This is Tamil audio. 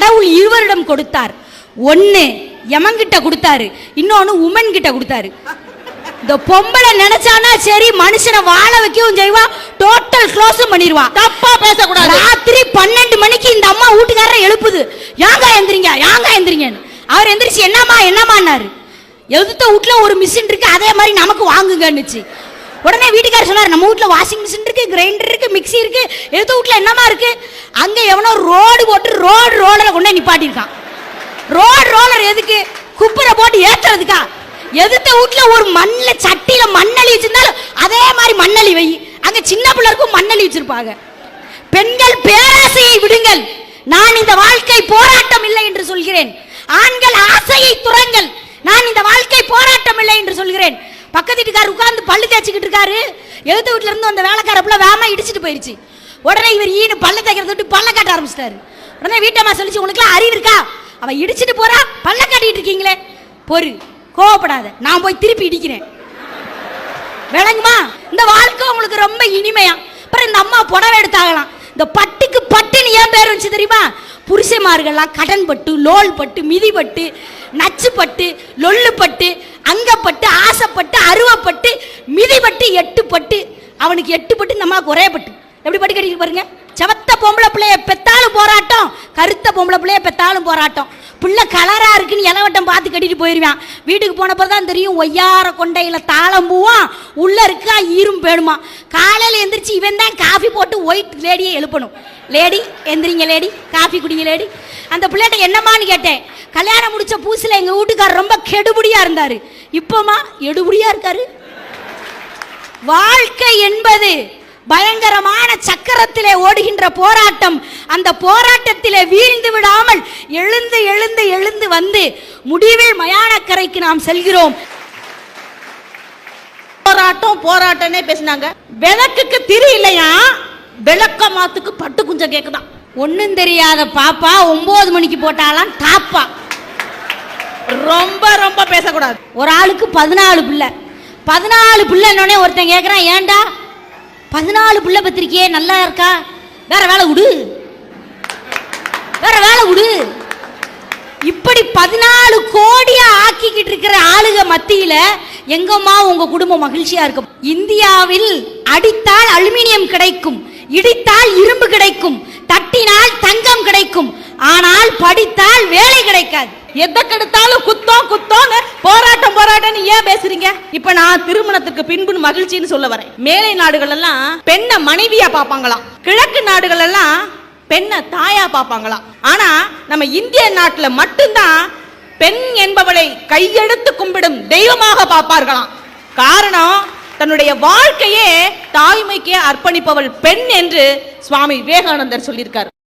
கடவுள் இருவரிடம் கொடுத்தார். ஒன்னு யமன்கிட்ட கொடுத்தாரு இன்னொன்னு உமன் கிட்ட கொடுத்தாரு. இந்த பொம்பளை நினைச்சானா சரி மனுஷனை வாழ வைக்கவும் செய்வா டோட்டல் க்ளோஸும் பண்ணிடுவா தப்பா பேசக்கூடாது. ராத்திரி பன்னெண்டு மணிக்கு இந்த அம்மா வீட்டுக்காரரை எழுப்புது. யாங்க எந்திரிங்க யாங்க எந்திரிங்கன்னு. அவர் எந்திரிச்சு என்னம்மா என்னம்மான்னாரு. எதிர்த்த வீட்ல ஒரு மிஷின் இருக்கு அதே மாதிரி நமக்கு வாங்குங்கன்னுச்சு. உடனே வீட்டுக்காரர் சொன்னார் நம்ம வீட்டில் வாஷிங் மிஷின் இருக்கு கிரைண்டர் இருக்கு மிக்ஸி இருக்கு எது வீட்ல என்னமா இருக்கு? அங்கே எவனோ ரோடு போட்டு ரோடு ரோலரை கொண்டு நிப்பாட்டியிருக்கான். ரோடு ரோலர் எதுக்கு? குப்பரை போட்டு ஏற்றுறதுக்கா எதிர்த்த வீட்ல ஒரு மண்ணில் சட்டியில் மண்ணலி வச்சிருந்தாலும் அதே மாதிரி மண்ணலி வை. அங்கே சின்ன பிள்ளைக்கும் மண்ணலி வச்சிருப்பாங்க. பெண்கள் பேராசையை விடுங்கள். நான் இந்த வாழ்க்கை போராட்டம் இல்லை என்று சொல்கிறேன். ஆண்கள் ஆசையை துறங்கள். நான் இந்த வாழ்க்கை போராட்டம் இல்லை என்று சொல்கிறேன். பக்கத்து வீட்டுக்காரர் உட்கார்ந்து பல்லு தேய்ச்சிக்கிட்டு இருக்காரு. எழுத்து வீட்டுல இருந்து அந்த வேலைக்கார புள்ள இடிச்சிட்டு போயிருச்சு. உடனே இவர் ஈனு பல்ல தேய்க்கிறத விட்டு பல்ல காட்ட ஆரம்பிச்சிட்டாரு. உடனே வீட்டம்மா சொல்லிச்சு உனக்குலாம் அறிவு இருக்கா? அவ இடிச்சிட்டு போறா பல்ல காட்டிட்டு இருக்கீங்களே. பொறு கோவப்படாத நான் போய் திருப்பி இடிக்கிறேன். விளங்குமா? இந்த வாழ்க்கை உங்களுக்கு ரொம்ப இனிமையா? அப்புறம் இந்த அம்மா புடவை எடுத்தாகலாம் இந்த பட்டுக்கு பட்டுன்னு ஏன் பேர் வச்சு தெரியுமா? புருஷமார்கள்லாம் கடன் பட்டு லோல் பட்டு மிதி பட்டு நச்சு பட்டு லொல்லு பட்டு அங்கப்பட்டு ஆசைப்பட்டு அருவப்பட்டு மிதிப்பட்டு எட்டுப்பட்டு. அவனுக்கு எட்டுப்பட்டு நம்ம குறையப்பட்டு ஒரே பட்டு. எப்படி பட்டு கட்டிட்டு பாருங்க? செவத்த பொம்பளை பிள்ளைய பெத்தாலும் போராட்டம் கருத்த பொம்பளை பிள்ளைய பெத்தாலும் போராட்டம். பிள்ளை கலரா இருக்குன்னு இலவட்டம் பார்த்து கட்டிட்டு போயிருவான். வீட்டுக்கு போனப்போ தான் தெரியும் ஒய்யார கொண்டையில் தாளம் பூவான். உள்ள இருக்கா ஈரும் பேணுமா காலையில எந்திரிச்சு இவன் தான் காஃபி போட்டு ஒயிட் லேடியை எழுப்பணும். லேடி எந்திரிங்க லேடி காஃபி குடிங்க லேடி. அந்த பிள்ளைகிட்ட என்னம்மான்னு கேட்டேன். கல்யாணம் முடிச்ச பூசில் எங்க வீட்டுக்காரர் ரொம்ப கெடுபடியாக இருந்தாரு. இப்போமா எடுபடியாக இருக்காரு? வாழ்க்கை என்பது பயங்கரமான சக்கரத்திலே ஓடுகின்ற போராட்டம். அந்த போராட்டத்திலே வீழ்ந்து விடாமல் எழு வந்து முடிவில் மயானக்கரைக்கு நாம் செல்கிறோம். போராட்டம் போராட்டம்னே பேசினாங்க. விளக்குக்கு திரி இல்லையா? விளக்க மாத்துக்கு பட்டு குஞ்சம் கேக்குதான். ஒன்றும் தெரியாத பாப்பா ஒன்பது மணிக்கு போட்டாலாம் டாப்பா. ரொம்ப ரொம்ப பேசக்கூடாது. ஒரு ஆளுக்கு பதினாலு பிள்ளை. பதினாலு பிள்ளைன்னொடனே ஒருத்தன் கேட்குறான் ஏன்டா பதினாலு பிள்ளை பத்திரிக்கையே நல்லா இருக்கா? வேற வேலை விடு. வேற வேலை விடு இப்படி பதினாலு கோடியா இருக்கிற ஆளுக மத்தியில எங்கம்மா உங்க குடும்பம் மகிழ்ச்சியா இருக்கும்? இந்தியாவில் அடித்தால் அலுமினியம் கிடைக்கும் இடித்தால் இரும்பு கிடைக்கும் தட்டினால் தங்கம் கிடைக்கும் ஆனால் படித்தால் வேலை கிடைக்காது. எதை கெடுத்தாலும் குத்தம் குத்தம் போராட்டம் போராட்டம்னு ஏன் பேசுறீங்க? இப்ப நான் திருமணத்துக்கு பின்பு மகிழ்ச்சின்னு சொல்ல வரேன். மேலை நாடுகள் எல்லாம் பெண்ணை மனைவியா பார்ப்பாங்களாம். கிழக்கு நாடுகள் எல்லாம் பெண்ணை தாயா பாப்பாங்களாம் ஆனா நம்ம இந்திய நாட்டுல மட்டும்தான் பெண் என்பவளை கையெடுத்து கும்பிடும் தெய்வமாக பார்ப்பார்களாம். காரணம் தன்னுடைய வாழ்க்கையே தாய்மைக்கே அர்ப்பணிப்பவள் பெண் என்று சுவாமி விவேகானந்தர் சொல்லியிருக்கார்.